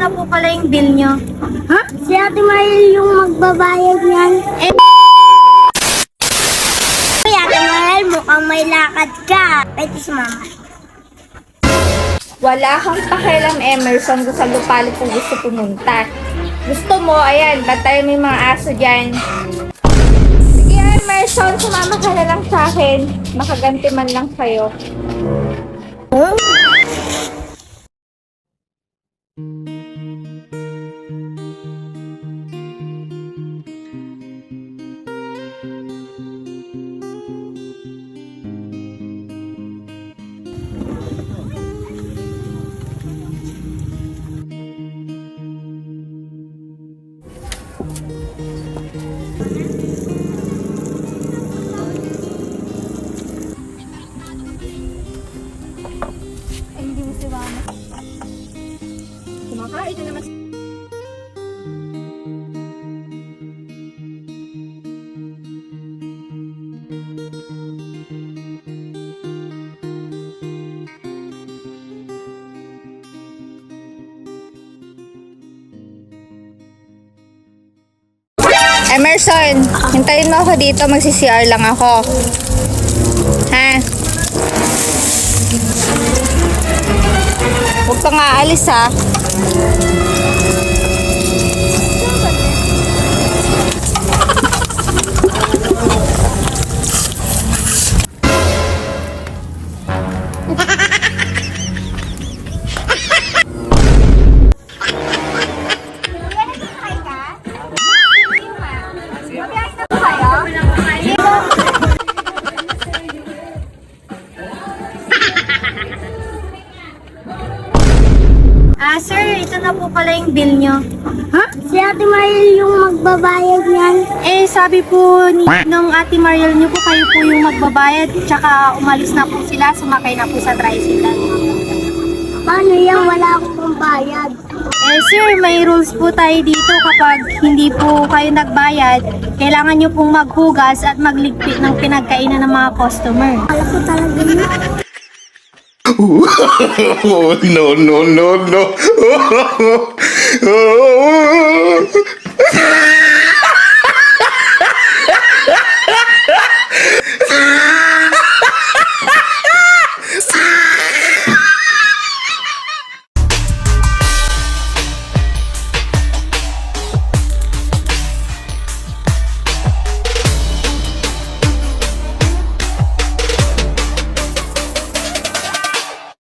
na po pala yung bill nyo. Ha? Si Ate Maril yung magbabayad niyan. Eh, Uy, Ate Maril, mukhang may lakad ka. Pwede si Mama. Wala kang pakialam, Emerson, kung sa lupalit kung gusto pumunta. Gusto mo, ayan, batayin mo yung mga aso dyan. Sige, Emerson, sumama ka na lang sa akin. Makaganti man lang sa'yo. Ay, Kumakain na naman. Emerson, hintayin mo ako dito, magsi-CR lang ako. Kang aalis ha. Ah, sir, ito na po pala yung bill nyo. Ha? Si Ate Maril yung magbabayad niyan. Eh, sabi po ni, nung ate Mariel nyo po, kayo po yung magbabayad. Tsaka umalis na po sila, sumakay na po sa tricycle. Paano yan? Wala akong pambayad. Eh, sir, may rules po tayo dito kapag hindi po kayo nagbayad, kailangan nyo pong maghugas at magligpit ng pinagkainan ng mga customer. Wala ko talaga yun. Oh, no, no, no, no.